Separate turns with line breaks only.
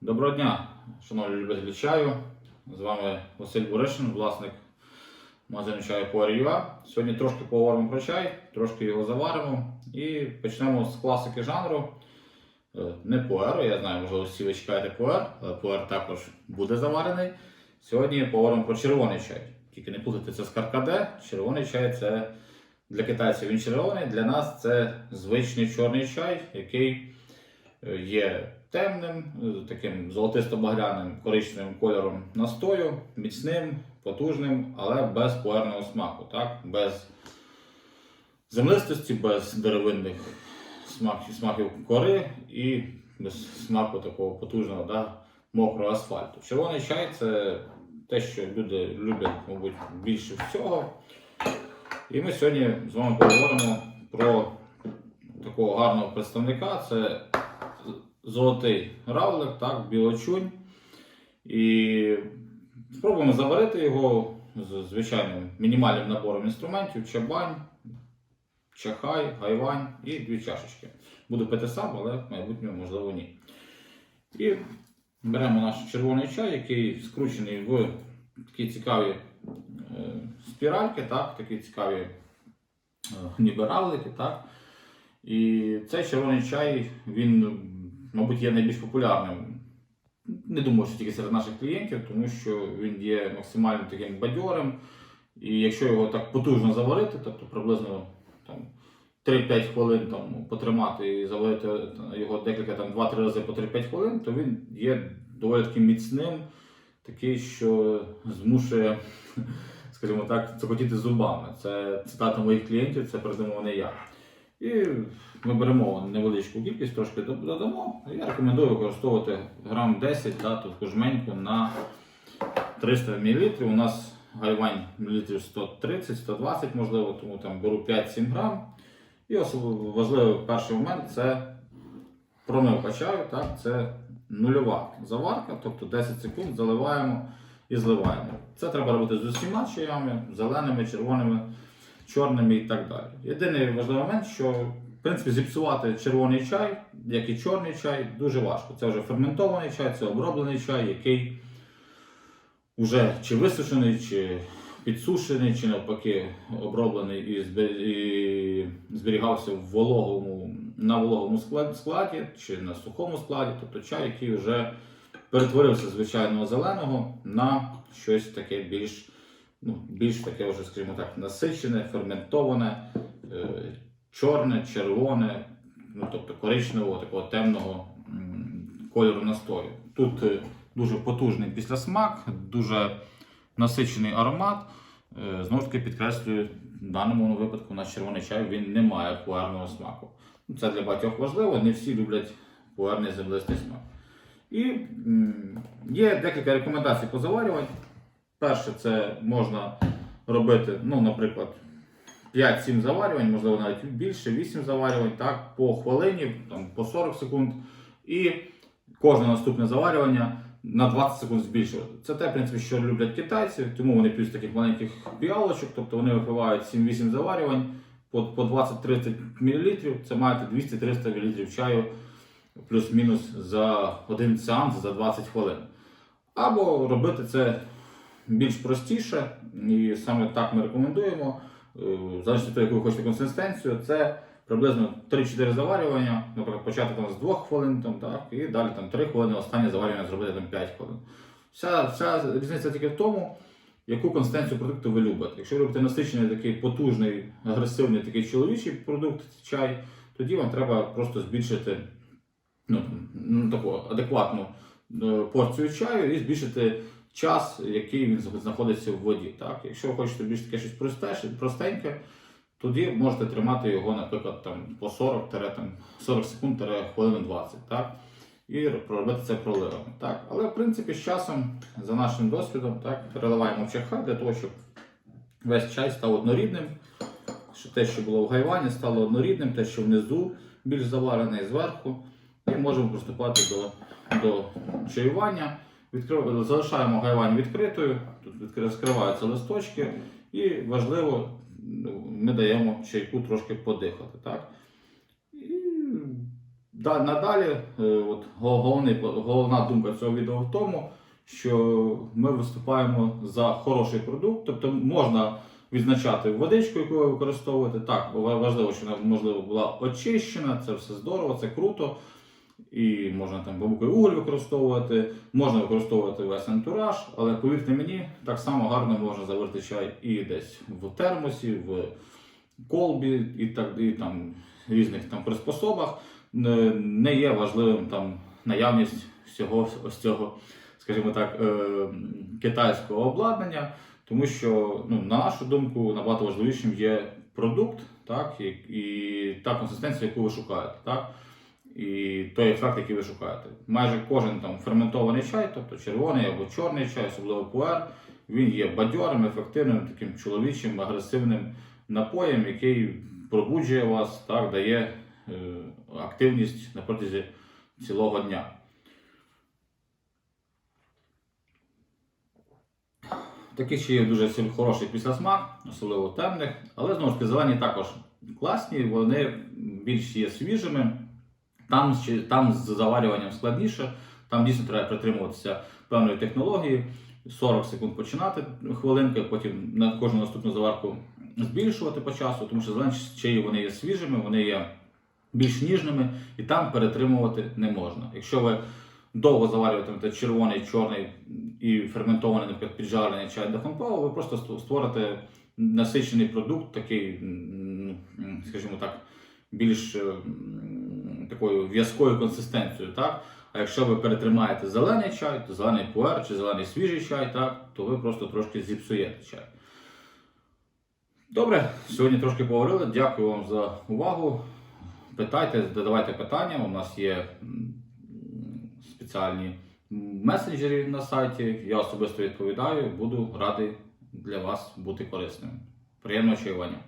Доброго дня, шановні любителі чаю. З вами Василь Буришин, власник магазину чаю Power.ua. Сьогодні трошки поговоримо про чай, трошки його заваримо і почнемо з класики жанру. Е, Не пуеру, я знаю, можливо, всі ви чекаєте пуер, але пуер також буде заварений. Сьогодні поговоримо про червоний чай. Тільки не плутайте це з каркаде. Червоний чай це для китайців він червоний, для нас це звичний чорний чай, який є темним, е, таким золотисто-багряним коричневим кольором настою, міцним, потужним, але без пуерного смаку, так? без землистості, без деревинних смаків, смаків кори і без смаку такого потужного да, мокрого асфальту. Червоний чай це те, що люди люблять, мабуть, більше всього. І ми сьогодні з вами поговоримо про такого гарного представника. Це золотий равлик, так, білочунь. І спробуємо заварити його з звичайним мінімальним набором інструментів: чабань, чахай, гайвань і дві чашечки. Буду пити сам, але в майбутньому можливо ні. І беремо наш червоний чай, який скручений в такі цікаві е, спіральки, так, такі цікаві е, ніби равлики, так. І цей червоний чай, він, мабуть, є найбільш популярним. Не думаю, що тільки серед наших клієнтів, тому що він є максимально таким бадьорим. І якщо його так потужно заварити, тобто приблизно там, 3-5 хвилин там, потримати і заварити його декілька там 2-3 рази по 3-5 хвилин, то він є доволі таким міцним, такий, що змушує, скажімо так, цокотіти зубами. Це цитата моїх клієнтів, це придумав не я. І ми беремо невеличку кількість, трошки додамо. Я рекомендую використовувати грам 10 да, таку жменьку на 300 мл. У нас гайвань мілілітрів 130-120, можливо, тому там беру 5-7 грам. І особливо важливий перший момент це промивка чаю. Так, це нульова заварка, тобто 10 секунд заливаємо і зливаємо. Це треба робити з усіма чаями, зеленими, червоними чорними і так далі. Єдиний важливий момент, що в принципі зіпсувати червоний чай, як і чорний чай, дуже важко. Це вже ферментований чай, це оброблений чай, який вже чи висушений, чи підсушений, чи навпаки оброблений і зберігався в вологому, на вологому складі чи на сухому складі, тобто чай, який вже перетворився з звичайного зеленого на щось таке більш ну, більш таке вже, скажімо так, насичене, ферментоване, е, чорне, червоне, ну, тобто коричневого, такого темного кольору настою. Тут е, дуже потужний післясмак, дуже насичений аромат. Е, Знову ж таки підкреслюю, в даному випадку у нас червоний чай він не має пуерного смаку. Ну, Це для багатьох важливо, не всі люблять пуерний землистий смак. І є декілька рекомендацій по заварюванню. Перше, це можна робити, ну, наприклад, 5-7 заварювань, можливо, навіть більше, 8 заварювань, так, по хвилині, там, по 40 секунд. І кожне наступне заварювання на 20 секунд збільшувати. Це те, в принципі, що люблять китайці, тому вони п'ють таких маленьких піалочок, тобто вони випивають 7-8 заварювань по, по 20-30 мл, це маєте 200-300 мл чаю плюс-мінус за один сеанс за 20 хвилин. Або робити це більш простіше, і саме так ми рекомендуємо. Е, Залежно від того, яку ви хочете консистенцію, це приблизно 3-4 заварювання, наприклад, почати там з 2 хвилин, там, так, і далі там, 3 хвилини, останнє заварювання зробити там, 5 хвилин. Вся, вся різниця тільки в тому, яку консистенцію продукту ви любите. Якщо ви любите насичений такий потужний, агресивний такий чоловічий продукт, чай, тоді вам треба просто збільшити ну, ну, таку адекватну е, порцію чаю і збільшити час, який він знаходиться в воді. Так? Якщо ви хочете більш таке щось просте, простеньке, тоді можете тримати його, наприклад, там, по 40, там, 40 секунд хвилин 20. Так? І проробити це проливами. Так? Але в принципі з часом, за нашим досвідом, так, переливаємо в чахай для того, щоб весь чай став однорідним. Що те, що було в гайвані, стало однорідним, те, що внизу більш заварене і зверху. І можемо приступати до, до чаювання. Відкрив... Залишаємо гайвань відкритою, тут розкриваються листочки, і важливо, ну, ми даємо чайку трошки подихати. Так? І Надалі, е, от, головний, головна думка цього відео в тому, що ми виступаємо за хороший продукт, тобто можна відзначати водичку, яку ви використовуєте. Так, важливо, що вона можливо була очищена, це все здорово, це круто. І можна там бамбуковий уголь використовувати, можна використовувати весь антураж, але повірте мені, так само гарно можна заварити чай і десь в термосі, в колбі і так і там різних там приспособах. Не, не є важливим там наявність всього ось цього, скажімо так, е, китайського обладнання, тому що, ну, на нашу думку, набагато важливішим є продукт, так, і, і та консистенція, яку ви шукаєте. Так? І той ефект, який ви шукаєте. Майже кожен там ферментований чай, тобто червоний або чорний чай, особливо пуер, він є бадьорим, ефективним, таким чоловічим, агресивним напоєм, який пробуджує вас, так, дає е, активність на протязі цілого дня. Такі ще є дуже хороший післясмак, особливо темних, але знову ж таки зелені також класні, вони більш є свіжими. Там, там з заварюванням складніше, там дійсно треба притримуватися певної технології. 40 секунд починати хвилинки, потім на кожну наступну заварку збільшувати по часу, тому що зелені чаї вони є свіжими, вони є більш ніжними і там перетримувати не можна. Якщо ви довго заварюватимете червоний, чорний і ферментований, наприклад, піджарений чай до дахонпау, ви просто створите насичений продукт, такий, скажімо так, більш такою в'язкою консистенцією. Так? А якщо ви перетримаєте зелений чай, то зелений пуер чи зелений свіжий чай, так, то ви просто трошки зіпсуєте чай. Добре, сьогодні трошки поговорили. Дякую вам за увагу. Питайте, задавайте питання. У нас є спеціальні месенджери на сайті. Я особисто відповідаю. Буду радий для вас бути корисним. Приємного чаювання.